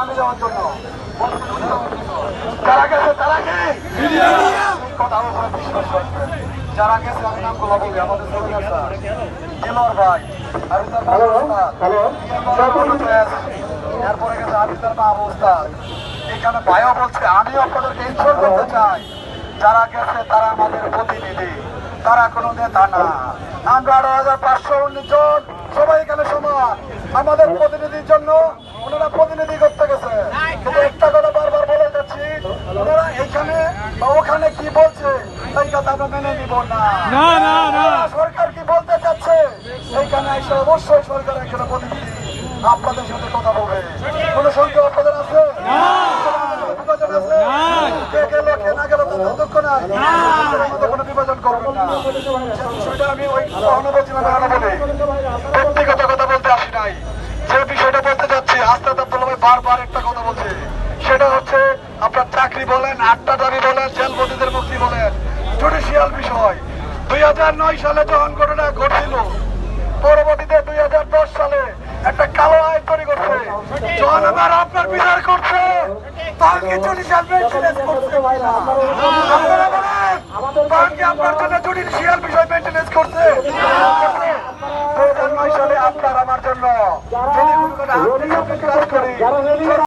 আমি যাওয়ার জন্য। যারা গেছে তারা কে? কথা আমার বিশ্বাস যারা গেছে আমি নামগুলো বলি আমাদের সরকার স্যার দিলর ভাই আর তার ভালো এরপরে গেছে আবিদার মা অবস্থান এখানে ভাইও বলছে আমি আপনাদেরকে ইনশোর করতে চাই। যারা গেছে তারা আমাদের প্রতিনিধি। তারা কোনো নেতা না। আমরা আঠারো হাজার পাঁচশো উনিশ জন সবাই এখানে সমান। আমাদের প্রতিনিধির জন্য ওনারা প্রতিনিধি করতে গেছে কিন্তু একটা কথা বারবার বলে যাচ্ছি ওনারা এখানে বা ওখানে কি বলছে? সেই কথা আমরা মেনে নিব না। না, না, না। সরকার কি বলতে চাচ্ছে? এইখানে এসে অবশ্যই সরকার এখানে প্রতিনিধি আপনাদের সাথে কথা বলবে। কোনো সঙ্গে আপনাদের আছে? ব্যক্তিগত কথা বলতে আসি নাই। যে বিষয়টা বলতে যাচ্ছি আস্তাদ আব্দুল্লাহ বারবার একটা কথা বলছে। সেটা হচ্ছে আপনার চাকরি বলেন, আটটা দাবি বলেন জেলবন্দীদের মুক্তি বলেন। জুডিশিয়াল বিষয়। দুই নয় সালে যখন ঘটনা ঘটছিল, পরবর্তীতে দুই সালে একটা কালো আইন তৈরি করছে। যখন আবার আপনার বিচার করছে আপনার জন্য জুডিশিয়াল